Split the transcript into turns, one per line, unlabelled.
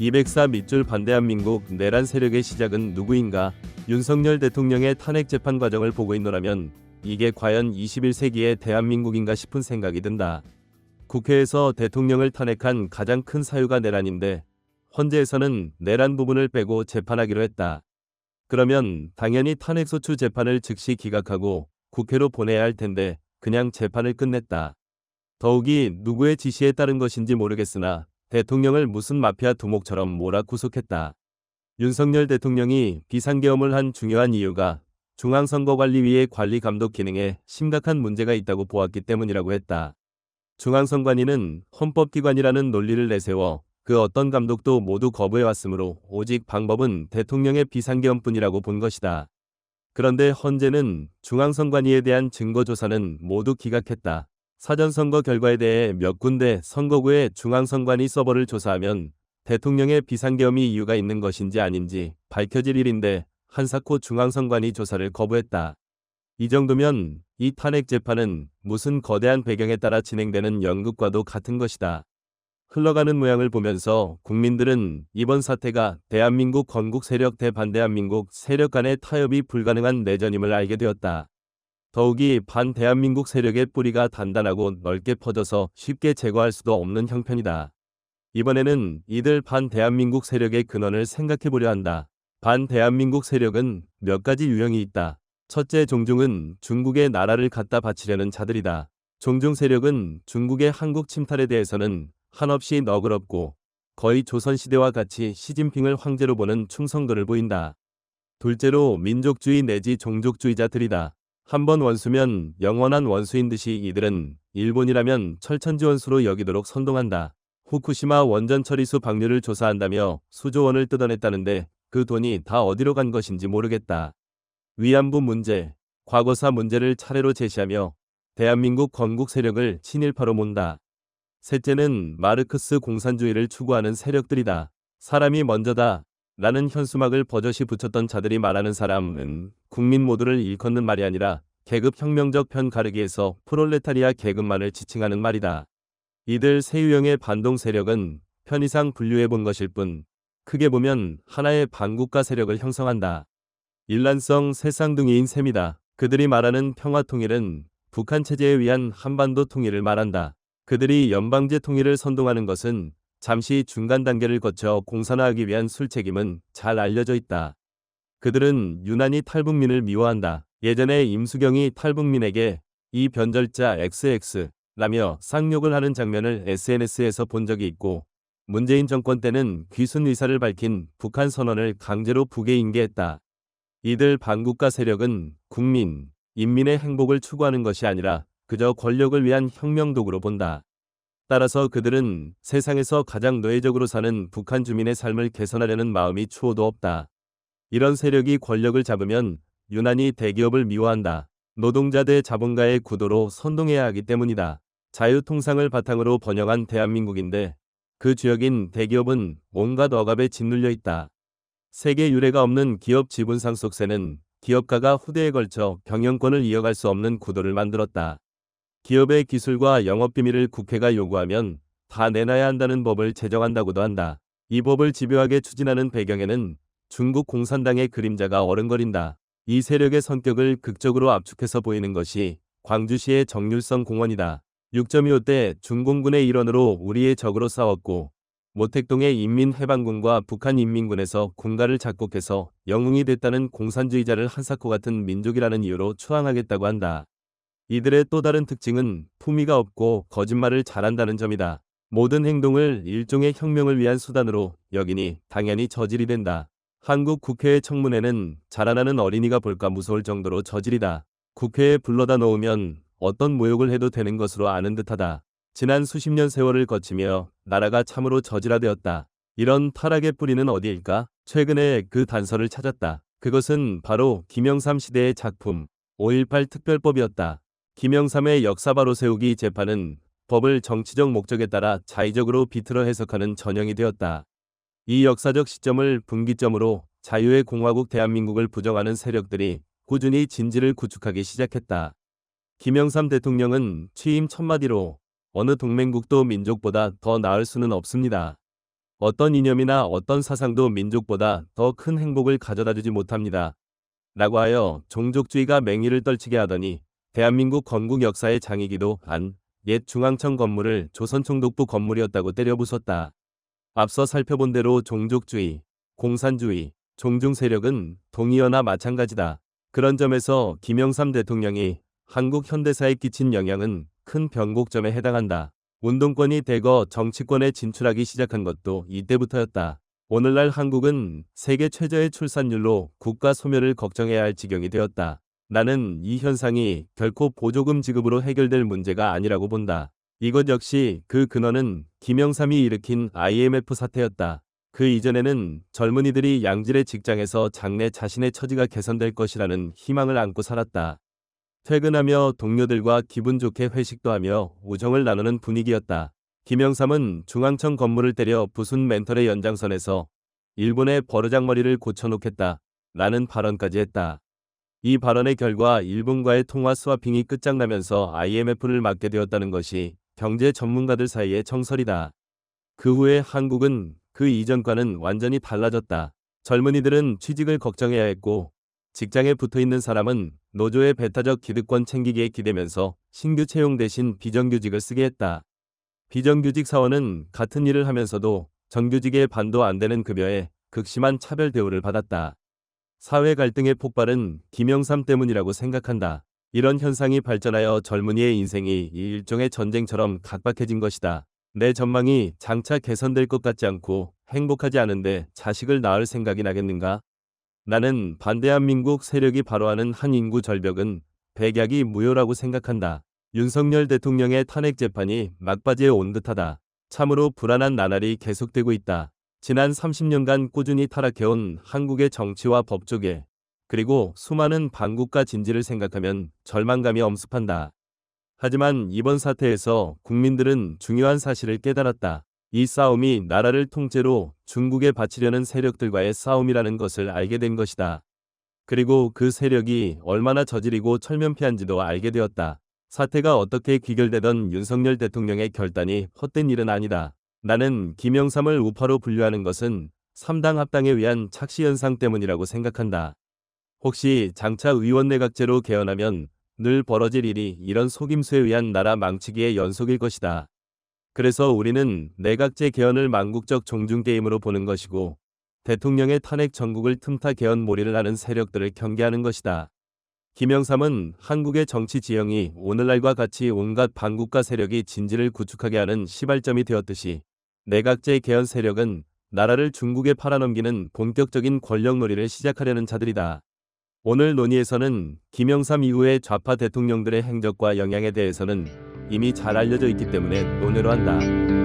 204 밑줄 반대한민국 내란 세력의 시작은 누구인가? 윤석열 대통령의 탄핵 재판 과정을 보고 있노라면 이게 과연 21세기의 대한민국인가 싶은 생각이 든다. 국회에서 대통령을 탄핵한 가장 큰 사유가 내란인데 헌재에서는 내란 부분을 빼고 재판하기로 했다. 그러면 당연히 탄핵소추 재판을 즉시 기각하고 국회로 보내야 할 텐데 그냥 재판을 끝냈다. 더욱이 누구의 지시에 따른 것인지 모르겠으나 대통령을 무슨 마피아 두목처럼 몰아 구속했다. 윤석열 대통령이 비상계엄을 한 중요한 이유가 중앙선거관리위의 관리 감독 기능에 심각한 문제가 있다고 보았기 때문이라고 했다. 중앙선관위는 헌법기관이라는 논리를 내세워 그 어떤 감독도 모두 거부해왔으므로 오직 방법은 대통령의 비상계엄뿐이라고 본 것이다. 그런데 헌재는 중앙선관위에 대한 증거조사는 모두 기각했다. 사전선거 결과에 대해 몇 군데 선거구의 중앙선관위 서버를 조사하면 대통령의 비상계엄이 이유가 있는 것인지 아닌지 밝혀질 일인데 한사코 중앙선관위 조사를 거부했다. 이 정도면 이 탄핵 재판은 무슨 거대한 배경에 따라 진행되는 연극과도 같은 것이다. 흘러가는 모양을 보면서 국민들은 이번 사태가 대한민국 건국 세력 대 반대한민국 세력 간의 타협이 불가능한 내전임을 알게 되었다. 더욱이 반대한민국 세력의 뿌리가 단단하고 넓게 퍼져서 쉽게 제거할 수도 없는 형편이다. 이번에는 이들 반대한민국 세력의 근원을 생각해 보려 한다. 반대한민국 세력은 몇 가지 유형이 있다. 첫째 종중은 중국의 나라를 갖다 바치려는 자들이다. 종중 세력은 중국의 한국 침탈에 대해서는 한없이 너그럽고 거의 조선시대와 같이 시진핑을 황제로 보는 충성도를 보인다. 둘째로 민족주의 내지 종족주의자들이다. 한 번 원수면 영원한 원수인 듯이 이들은 일본이라면 철천지 원수로 여기도록 선동한다. 후쿠시마 원전 처리수 방류를 조사한다며 수조 원을 뜯어냈다는데 그 돈이 다 어디로 간 것인지 모르겠다. 위안부 문제, 과거사 문제를 차례로 제시하며 대한민국 건국 세력을 친일파로 몬다. 셋째는 마르크스 공산주의를 추구하는 세력들이다. 사람이 먼저다. 라는 현수막을 버젓이 붙였던 자들이 말하는 사람은 국민 모두를 일컫는 말이 아니라 계급 혁명적 편 가르기에서 프롤레타리아 계급만을 지칭하는 말이다. 이들 세 유형의 반동 세력은 편의상 분류해 본 것일 뿐 크게 보면 하나의 반국가 세력을 형성한다. 일란성 새쌍둥이인 셈이다. 그들이 말하는 평화 통일은 북한 체제에 위한 한반도 통일을 말한다. 그들이 연방제 통일을 선동하는 것은 잠시 중간 단계를 거쳐 공산화하기 위한 술책임은 잘 알려져 있다. 그들은 유난히 탈북민을 미워한다. 예전에 임수경이 탈북민에게 이 변절자 XX 라며 쌍욕을 하는 장면을 SNS에서 본 적이 있고 문재인 정권 때는 귀순 의사를 밝힌 북한 선언을 강제로 북에 인계했다. 이들 반국가 세력은 국민, 인민의 행복을 추구하는 것이 아니라 그저 권력을 위한 혁명 도구로 본다. 따라서 그들은 세상에서 가장 노예적으로 사는 북한 주민의 삶을 개선하려는 마음이 추호도 없다. 이런 세력이 권력을 잡으면 유난히 대기업을 미워한다. 노동자 대 자본가의 구도로 선동해야 하기 때문이다. 자유통상을 바탕으로 번영한 대한민국인데 그 주역인 대기업은 온갖 억압에 짓눌려 있다. 세계 유례가 없는 기업 지분 상 속세는 기업가가 후대에 걸쳐 경영권을 이어갈 수 없는 구도를 만들었다. 기업의 기술과 영업비밀을 국회가 요구하면 다 내놔야 한다는 법을 제정한다고도 한다. 이 법을 집요하게 추진하는 배경에는 중국 공산당의 그림자가 어른거린다. 이 세력의 성격을 극적으로 압축해서 보이는 것이 광주시의 정률성 공원이다. 6.25 때 중공군의 일원으로 우리의 적으로 싸웠고 모택동의 인민해방군과 북한인민군에서 군가를 작곡해서 영웅이 됐다는 공산주의자를 한사코 같은 민족이라는 이유로 추앙하겠다고 한다. 이들의 또 다른 특징은 품위가 없고 거짓말을 잘한다는 점이다. 모든 행동을 일종의 혁명을 위한 수단으로 여기니 당연히 저질이 된다. 한국 국회의 청문회는 자라나는 어린이가 볼까 무서울 정도로 저질이다. 국회에 불러다 놓으면 어떤 모욕을 해도 되는 것으로 아는 듯하다. 지난 수십 년 세월을 거치며 나라가 참으로 저질화되었다. 이런 타락의 뿌리는 어디일까? 최근에 그 단서를 찾았다. 그것은 바로 김영삼 시대의 작품 5.18 특별법이었다. 김영삼의 역사바로 세우기 재판은 법을 정치적 목적에 따라 자의적으로 비틀어 해석하는 전형이 되었다. 이 역사적 시점을 분기점으로 자유의 공화국 대한민국을 부정하는 세력들이 꾸준히 진지를 구축하기 시작했다. 김영삼 대통령은 취임 첫마디로 어느 동맹국도 민족보다 더 나을 수는 없습니다. 어떤 이념이나 어떤 사상도 민족보다 더 큰 행복을 가져다 주지 못합니다. 라고 하여 종족주의가 맹위를 떨치게 하더니 대한민국 건국 역사의 장이기도 한 옛 중앙청 건물을 조선총독부 건물이었다고 때려부쉈다. 앞서 살펴본 대로 종족주의, 공산주의, 종중 세력은 동의어나 마찬가지다. 그런 점에서 김영삼 대통령이 한국 현대사에 끼친 영향은 큰 변곡점에 해당한다. 운동권이 대거 정치권에 진출하기 시작한 것도 이때부터였다. 오늘날 한국은 세계 최저의 출산율로 국가 소멸을 걱정해야 할 지경이 되었다. 나는 이 현상이 결코 보조금 지급으로 해결될 문제가 아니라고 본다. 이것 역시 그 근원은 김영삼이 일으킨 IMF 사태였다. 그 이전에는 젊은이들이 양질의 직장에서 장래 자신의 처지가 개선될 것이라는 희망을 안고 살았다. 퇴근하며 동료들과 기분 좋게 회식도 하며 우정을 나누는 분위기였다. 김영삼은 중앙청 건물을 때려 부순 멘털의 연장선에서 일본의 버르장머리를 고쳐놓겠다. 라는 발언까지 했다. 이 발언의 결과 일본과의 통화 스와핑이 끝장나면서 IMF를 맞게 되었다는 것이 경제 전문가들 사이의 정설이다. 그 후에 한국은 그 이전과는 완전히 달라졌다. 젊은이들은 취직을 걱정해야 했고 직장에 붙어 있는 사람은 노조의 배타적 기득권 챙기기에 기대면서 신규 채용 대신 비정규직을 쓰게 했다. 비정규직 사원은 같은 일을 하면서도 정규직의 반도 안 되는 급여에 극심한 차별 대우를 받았다. 사회 갈등의 폭발은 김영삼 때문이라고 생각한다. 이런 현상이 발전하여 젊은이의 인생이 일종의 전쟁처럼 각박해진 것이다. 내 전망이 장차 개선될 것 같지 않고 행복하지 않은데 자식을 낳을 생각이 나겠는가? 나는 반대한민국 세력이 바로하는 한 인구 절벽은 백약이 무효라고 생각한다. 윤석열 대통령의 탄핵 재판이 막바지에 온 듯하다. 참으로 불안한 나날이 계속되고 있다. 지난 30년간 꾸준히 타락해온 한국의 정치와 법조계, 그리고 수많은 반국가 진지를 생각하면 절망감이 엄습한다. 하지만 이번 사태에서 국민들은 중요한 사실을 깨달았다. 이 싸움이 나라를 통째로 중국에 바치려는 세력들과의 싸움이라는 것을 알게 된 것이다. 그리고 그 세력이 얼마나 저질이고 철면피한지도 알게 되었다. 사태가 어떻게 귀결되던 윤석열 대통령의 결단이 헛된 일은 아니다. 나는 김영삼을 우파로 분류하는 것은 3당 합당에 의한 착시 현상 때문이라고 생각한다. 혹시 장차 의원 내각제로 개헌하면 늘 벌어질 일이 이런 속임수에 의한 나라 망치기의 연속일 것이다. 그래서 우리는 내각제 개헌을 망국적 종중게임으로 보는 것이고 대통령의 탄핵 전국을 틈타 개헌 몰이를 하는 세력들을 경계하는 것이다. 김영삼은 한국의 정치 지형이 오늘날과 같이 온갖 반국가 세력이 진지를 구축하게 하는 시발점이 되었듯이 내각제 개헌 세력은 나라를 중국에 팔아넘기는 본격적인 권력놀이를 시작하려는 자들이다. 오늘 논의에서는 김영삼 이후의 좌파 대통령들의 행적과 영향에 대해서는 이미 잘 알려져 있기 때문에 논외로 한다.